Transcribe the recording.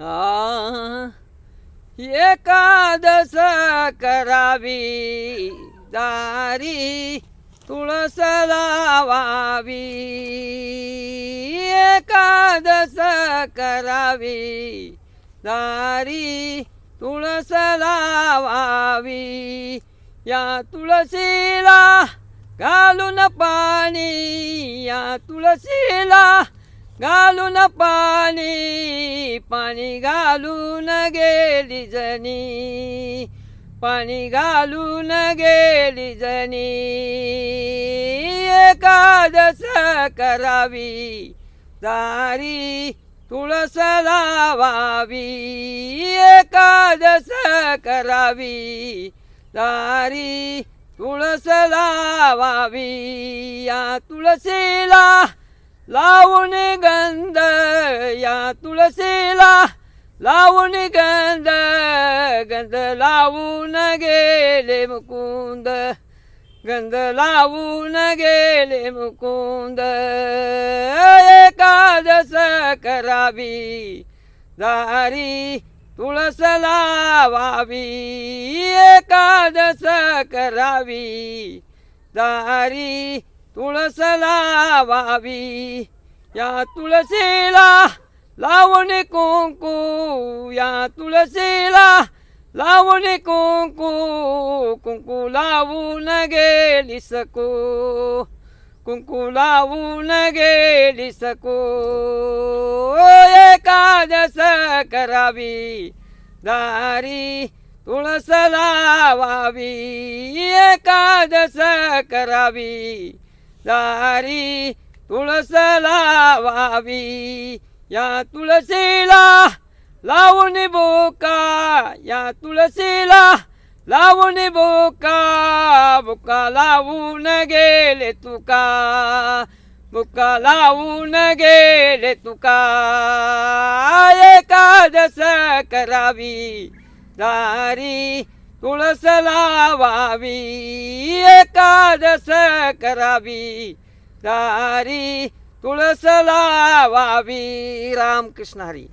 आ, एकादश करावी दारी तुळस लावावी. एकादश करावी दारी तुळस लावावी. या तुळशीला घालून पाणी या तुळशीला घालून पाणी पाणी घालून गेली जनी. पाणी घालून गेली जनी. एकादस करावी दारी तुळस लावावी. एकादस करावी दारी तुळस लावावी. या तुळशीला लाव तुळशीला लावून गंध गंध लावून गेले मुकुंद. गंध लावून गेले मुकुंद. एकादश करावी दारी तुळस लावावी. एकादश करावी दारी तुळस लावावी. या तुळशीला लावून कुंकू या तुळशीला लावून कुंकू कुंकू लावून गेली सकू कुंकू लावून गेली सकू. एकादश करावी दारी तुळस लावावी एकादश करावी दारी तुळस लावावी. या तुळशीला लावून बोका या तुळशीला लावून बोका बुका लावून गेले तुका बुका लावून गेले तुका. एकादश करावी दारी तुळस लावावी एकादश करावी दारी तुळस लावावी. रामकृष्ण हरी.